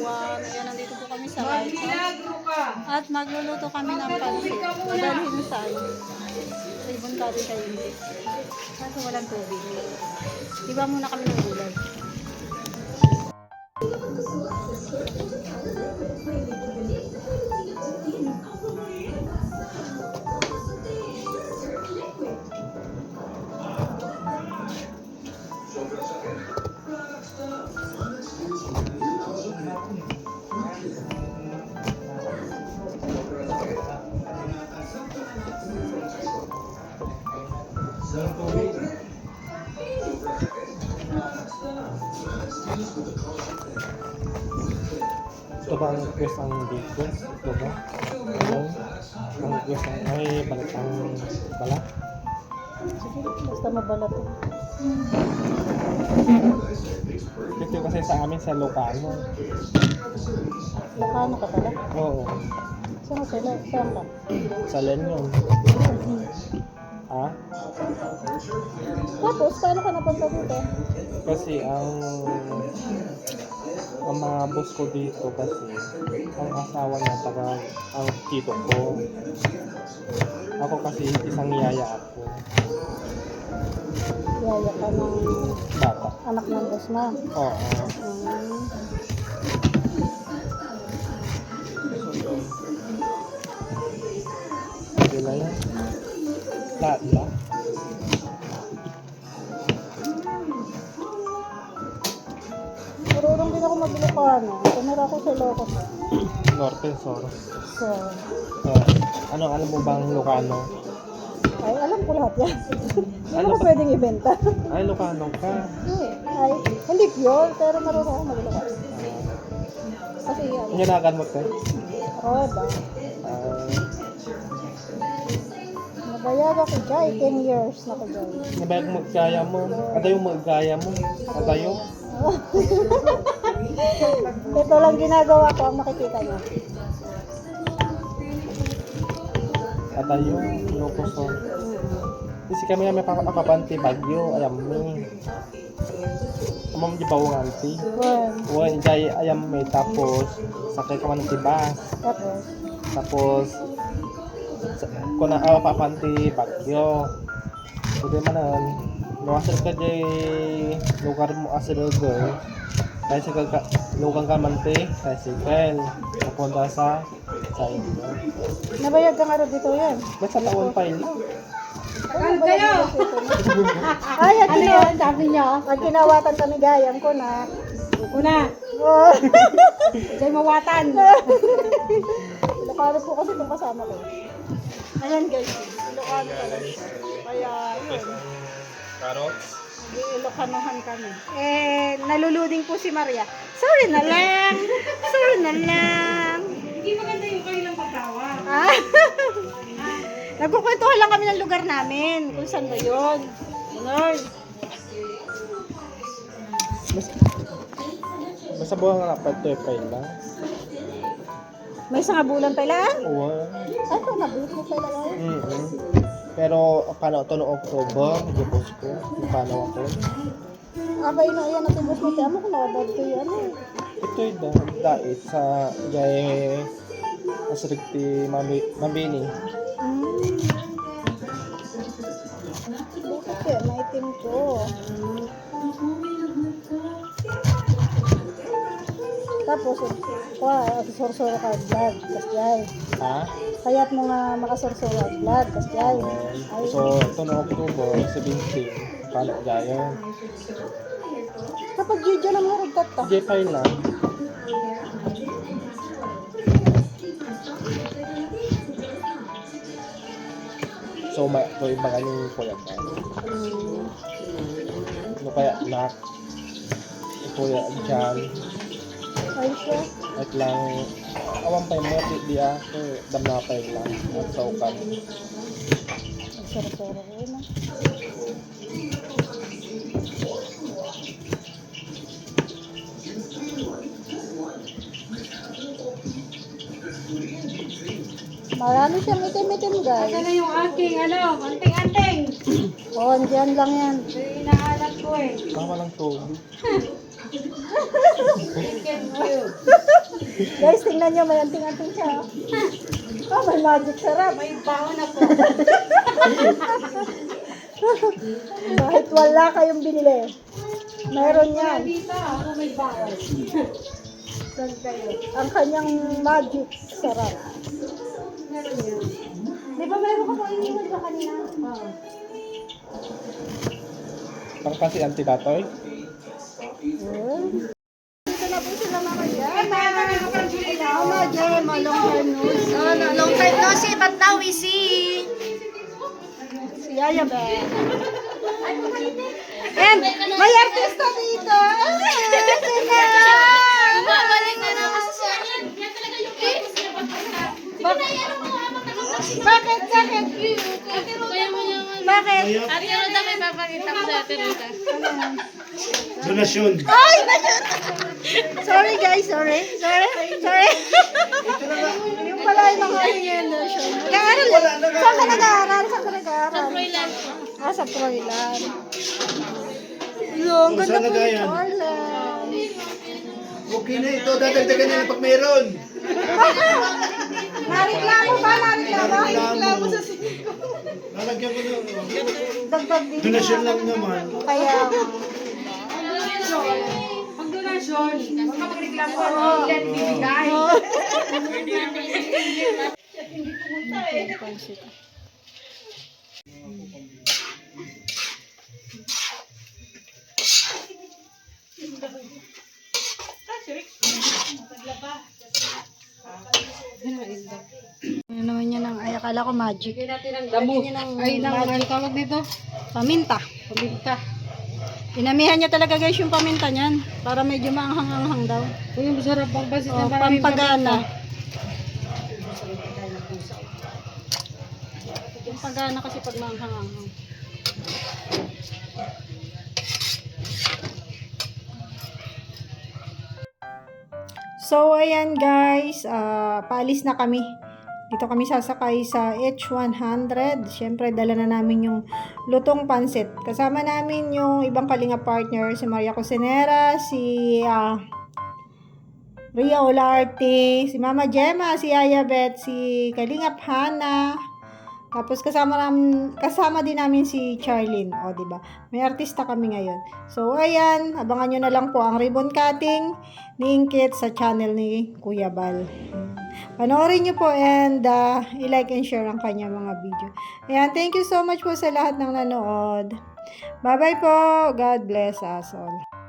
aswang. Ayan, nandito po kami sa live. At magluluto kami ng pansit. Madalhin tayo. Ribbon curry kayo hindi. Kaso walang tubig. Diba muna kami ng gulay. Thank you. Ito ba ang request ang dito? Ito ba? Ano? Ang request ang ay balik ang bala? Sige, basta mabalat. Dito kasi sa amin sa Lokano. Nakano ka pala? Oo. Saan ka sila? Saan ka? Sa Lenyon. Ha? Tapos, paano ka napunta dito? Kasi ang ang mga boss ko dito kasi ang asawa niya taga ang tito ko. Ako kasi isang yaya ako. Yaya ka ng Bata. anak ng boss mo. Oo. Um, na yan. Lahat ba? Norte, Soros. So, Ah, ano, alam mo bang Lucano? ay, alam ko lahat yan. Hindi Ano ko pwedeng ibenta. Ay, Lucano ka. ay, hindi pure, pero marunong ako mag-Ilocano. Kasi yan, Ang ganagan mo, te? roda. Ah, Nabayag ako dyan, 10 years na ko dyan. nabayag mo kaya mo. Adayo mo kaya mo. Adayo. Ito lang ginagawa ko ang makikita niyo. Adayo. Lokoso. Kasi kami may papapanti bagyo. Ayam mi. Amam di bawang anti. Well, Uwan, jay ayam may tapos. Sakay ka man ng tibas. tapos, Tapos, sa- kung na uh, papanti bagyo. Pwede man nun. Luwasal ka jay lugar mo asal girl. Tricycle ka, lugang ka manti, tricycle. Papunta sa sa inyo. nabayag ka nga rin dito yan. Ba't sa taon pa yun? Ano kayo? Ay, at ano yan? Sabi niya. Pag kinawatan kami gayang ko na. Una. Oh. Diyan mawatan. Ilocano po kasi itong kasama ko. Ayan guys. Ilocano pala. Kaya yun. Carrots? Ilocanohan kami. Eh, naluluding po si Maria. Sorry na lang. Sorry na lang. Hindi maganda yung kanilang pagtawa. Ah. Nagkukwentuhan lang kami ng lugar namin. Kung saan ba yun. Lord. Mas, basta buwang nga pa ito pa lang. May isang bulan pa lang. Uwan. Ay, ito, nabit mo pa lang. mm Pero paano ito noong October, gipos ko, kung paano ako. Abay na yan, natubos mo. Tiyan mo kung nakabad ko yun. Ano? Ito yung da, dait sa jay asrikti mami, mambini. Hmm. Bakit kaya maitim ko? Tapos, kwa, sursuro ka. Tapos yan. Ha? Kaya't mo nga makasorsuro ang vlog. Tapos yan. Ay, So, ito noong October 17, paano gayon? kapag video na mga ragtat ka. Jay pa lang. So, may ito yung mga yung kuya ka. Ano kaya nak? Kuya dyan. Ay siya. At lang, awan pa mga di- di ako, dam na pa yung lang. At sa ukan. Sursuro ko yun. ah. Marami siyang itim-itim guys. Asa na yung aking, ano, anting-anting. Oh, andyan lang yan. Inaalat ko eh. Baka walang tubig. Guys, tingnan nyo, may anting-anting siya. Oh, may magic sarap. May baon na po. Kahit wala kayong binili. Meron yan. Dito, ako may kayo? Ang kanyang magic sarap. Meron yan. Di ba meron ka po iniwan ba kanina? Oo. Pang kasi anti-tatoy. Long time no see, but now we see. Si Yaya Be. And may artista dito. Sina! Bumabalik na naman siya. Bakit? Bakit? Bakit? Ate Roda, may papakita ko sa Ate Roda. Donasyon. Ay, nasyon! Sorry guys, sorry. Sorry, sorry. Yung pala yung mga yun. Nag-aaral eh. Saan ka nag-aaral? Saan ka nag-aaral? Ah, sa Proilan. Yung ganda saan po yung nagayan? Orlan. Okay na ito, dadagdagan na lang pag meron. Nareklamo ba? Nareklamo? Reklamo. Lalagyan ko na. Dagdag din. Donasyon lang naman. Kaya, Pag donasyon, baka magreklamo ka ng ilan bibigay. ano naman yan ang, ay akala ko magic. Damo. Ay, nang ano tawag dito? Paminta. Paminta. Inamihan niya talaga guys yung paminta niyan. Para medyo maanghang-anghang daw. Uy, masarap ang basit O, na maraming pampagana. Pampagana kasi pag maanghang-anghang. So, ayan guys, ah, paalis na kami. Dito kami sasakay sa H100. Siyempre, dala na namin yung lutong pansit. Kasama namin yung ibang kalinga partner, si Maria Cosinera, si ah, Ria Olarte, si Mama Gemma, si Aya Beth, si Kalingap Hana. Tapos kasama namin, kasama din namin si Charlene, o di ba? May artista kami ngayon. So ayan, abangan nyo na lang po ang ribbon cutting ni Inkit sa channel ni Kuya Bal. Panoorin nyo po and uh, i-like and share ang kanya mga video. Ayan, thank you so much po sa lahat ng nanood. Bye-bye po. God bless us all.